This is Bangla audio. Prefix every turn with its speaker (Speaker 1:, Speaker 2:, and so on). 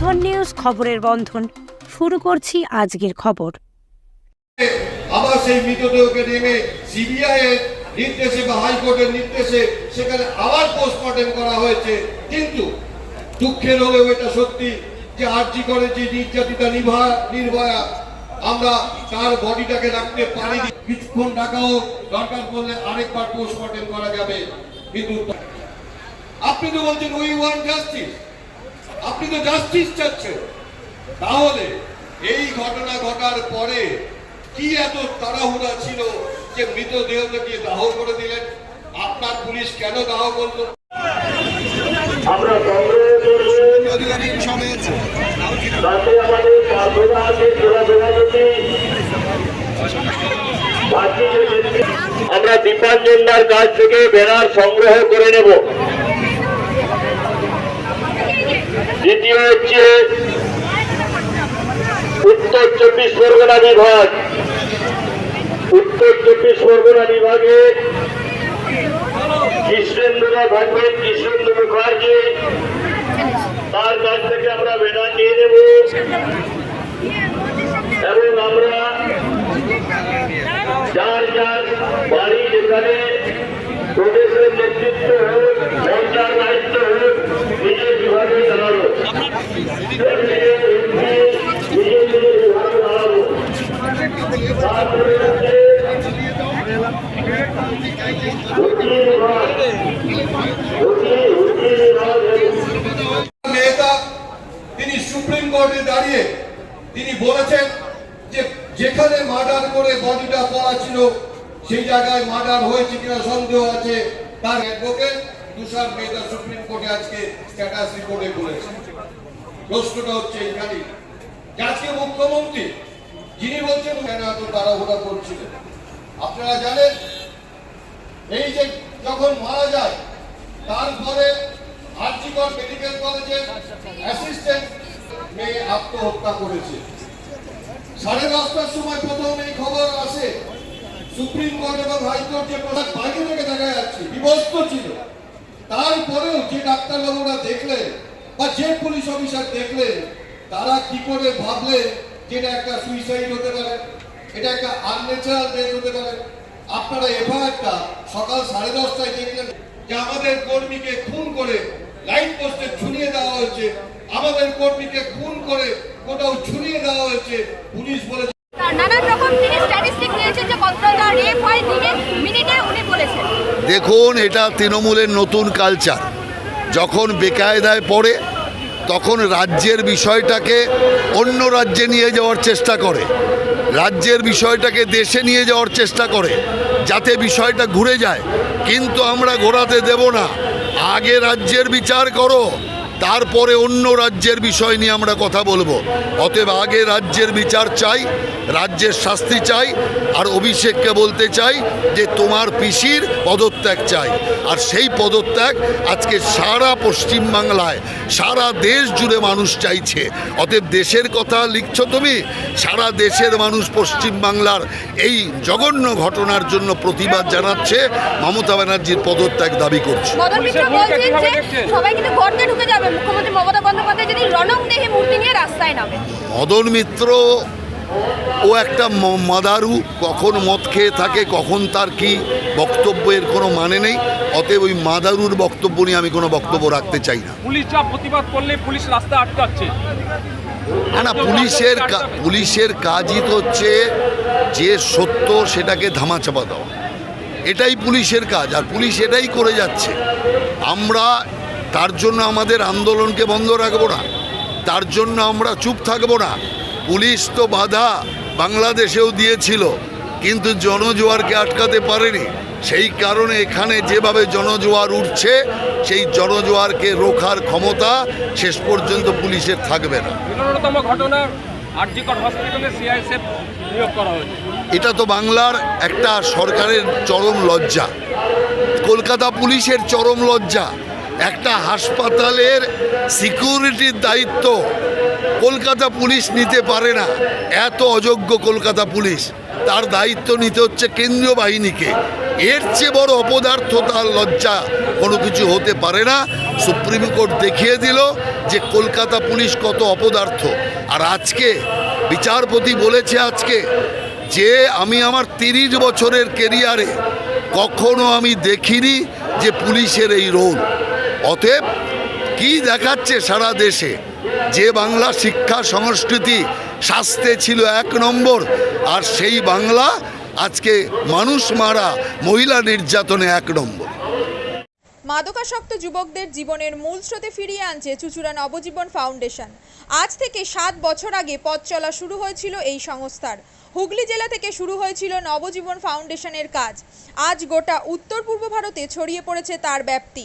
Speaker 1: বন্ধন নিউজ খবরের বন্ধন। শুরু করছি আজকের খবর।
Speaker 2: আবার সেই মৃতদেহকে নেমে সিবিআই এর নির্দেশে বা হাইকোর্টের নির্দেশে সেখানে আবার পোস্টমর্টেম করা হয়েছে। কিন্তু দুঃখের হলেও এটা সত্যি যে আর্জি করে যে নির্যাতিতা নিভা নির্ভয়া, আমরা তার বডিটাকে রাখতে পারিনি। কিছুক্ষণ রাখাও দরকার পড়লে আরেকবার পোস্টমর্টেম করা যাবে। কিন্তু আপনি তো বলছেন উই ওয়ান্ট জাস্টিস আপনি তো জাস্টিস চাচ্ছেন। তাহলে এই ঘটনা ঘটার পরে কি এত তাড়াহুড়া ছিল যে মৃতদেহটাকে দাহ করে দিলেন? আপনার পুলিশ কেন দাহ করল?
Speaker 3: আমরা আমরা কাছ থেকে ব্যানার সংগ্রহ করে নেব। দ্বিতীয় হচ্ছে উত্তর চব্বিশ পরগনা বিভাগ। উত্তর চব্বিশ পরগনা বিভাগের কৃষ্ণেন্দুরা থাকবেন কৃষ্ণেন্দু মুখার্জি। তার কাছ থেকে আমরা বেনা নিয়ে নেব। এবং আমরা যার যার বাড়ি যেখানে প্রদেশের নেতৃত্ব হোক মঞ্চার
Speaker 2: তিনি সুপ্রিম কোর্টে দাঁড়িয়ে তিনি বলেছেন যে যেখানে মার্ডার করে বডিটা পড়া ছিল, সেই জায়গায় মার্ডার হয়েছে কিনা সন্দেহ আছে, তার অ্যাডভোকেট তুষার মেহতা সুপ্রিম কোর্টে আজকে স্ট্যাটাস রিপোর্টে বলেছেন প্রশ্নটা হচ্ছে এইখানে আজকে মুখ্যমন্ত্রী, যিনি বলছেন কেন এত তাড়াহুড়া করছিলেন। আপনারা জানেন, এই যে যখন মারা যায়, তারপরে আর্জিকর মেডিকেল কলেজের অ্যাসিস্ট্যান্ট মেয়ে আত্মহত্যা করেছে। সাড়ে দশটার সময় প্রথম এই খবর আসে, সুপ্রিম কোর্ট এবং হাইকোর্ট যে প্রধান বাইরে থেকে দেখা যাচ্ছে বিভক্ত ছিল। তারপরেও যে ডাক্তারবাবুরা দেখলেন বা যে পুলিশ অফিসার দেখলেন, তারা কি করে ভাবলেন যে এটা একটা সুইসাইড হতে পারে? এটা একটা আনন্যাচারাল ডেথ হতে পারে? আপনারা এফআইআরটা সকাল সাড়ে দশটায় দেখলেন যে আমাদের কর্মীকে খুন করে লাইট পোস্টে ঝুলিয়ে দেওয়া হয়েছে। আমাদের কর্মীকে খুন করে কোথাও ঝুলিয়ে দেওয়া হয়েছে। পুলিশ বলে
Speaker 4: দেখুন, এটা তৃণমূলের নতুন কালচার যখন বেকায়দায় পড়ে, তখন রাজ্যের বিষয়টাকে অন্য রাজ্যে নিয়ে যাওয়ার চেষ্টা করে। রাজ্যের বিষয়টাকে দেশে নিয়ে যাওয়ার চেষ্টা করে, যাতে বিষয়টা ঘুরে যায়। কিন্তু আমরা ঘোরাতে দেব না। আগে রাজ্যের বিচার করো। তারপরে অন্য রাজ্যের বিষয় নিয়ে আমরা কথা বলব। অতএব আগে রাজ্যের বিচার চাই রাজ্যের শাস্তি চাই আর অভিষেককে বলতে চাই যে তোমার পিসির পদত্যাগ চাই। আর সেই পদত্যাগ আজকে সারা পশ্চিমবাংলায় সারা দেশ জুড়ে মানুষ চাইছে। অতএব দেশের কথা লিখছ তুমি সারা দেশের মানুষ পশ্চিমবাংলার এই জঘন্য ঘটনার জন্য প্রতিবাদ জানাচ্ছে মমতা ব্যানার্জির পদত্যাগ দাবি করছে।
Speaker 5: সবাই কিন্তু ঢুকে যাবে। মুখ্যমন্ত্রী মমতা বন্দ্যোপাধ্যায় যদি রণং দেহে মূর্তি নিয়ে রাস্তায় নামে।
Speaker 4: মদন মিত্র ও একটা মাদারু কখন মদ খেয়ে থাকে কখন তার কি বক্তব্যের কোনো মানে নেই অতএব ওই মাদারুর বক্তব্য নিয়ে আমি কোনো বক্তব্য রাখতে চাই না।
Speaker 6: পুলিশ যা প্রতিবাদ করলে পুলিশ রাস্তা আটকাচ্ছে।
Speaker 4: না না পুলিশের পুলিশের কাজই তো হচ্ছে যে সত্য সেটাকে ধামাচাপা দেওয়া। এটাই পুলিশের কাজ আর পুলিশ এটাই করে যাচ্ছে। আমরা তার জন্য আমাদের আন্দোলনকে বন্ধ রাখব না। তার জন্য আমরা চুপ থাকব না। পুলিশ তো বাধা বাংলাদেশেও দিয়েছিল কিন্তু জনজোয়ারকে আটকাতে পারেনি। সেই কারণে এখানে যেভাবে জনজোয়ার উঠছে সেই জনজোয়ারকে রোখার ক্ষমতা শেষ পর্যন্ত পুলিশের থাকবে না।
Speaker 6: ঘটনা
Speaker 4: এটা তো বাংলার একটা সরকারের চরম লজ্জা। কলকাতা পুলিশের চরম লজ্জা। একটা হাসপাতালের সিকিউরিটির দায়িত্ব। কলকাতা পুলিশ নিতে পারে না। এত অযোগ্য কলকাতা পুলিশ। তার দায়িত্ব নিতে হচ্ছে কেন্দ্রীয় বাহিনীকে। এর চেয়ে বড় অপদার্থ তার লজ্জা কোনো কিছু হতে পারে না। সুপ্রিম কোর্ট দেখিয়ে দিল যে কলকাতা পুলিশ কত অপদার্থ। আর আজকে বিচারপতি বলেছে আজকে যে আমি আমার তিরিশ বছরের কেরিয়ারে কখনো আমি দেখিনি যে পুলিশের এই রোল। অতএব কি দেখাচ্ছে সারা দেশে? যে বাংলা শিক্ষা সংস্কৃতি স্বাস্থ্যে ছিল এক নম্বর, আর সেই বাংলা আজকে মানুষ মারা মহিলা নির্যাতনে এক নম্বর।
Speaker 7: মাদকাসক্ত যুবকদের জীবনের মূল স্রোতে ফিরিয়ে আনছে চুচুড়া নবজীবন ফাউন্ডেশন। আজ থেকে সাত বছর আগে পথ চলা শুরু হয়েছিল এই সংস্থার। হুগলি জেলা থেকে শুরু হয়েছিল নবজীবন ফাউন্ডেশনের কাজ। আজ গোটা উত্তর পূর্ব ভারতে ছড়িয়ে পড়েছে তার ব্যাপ্তি।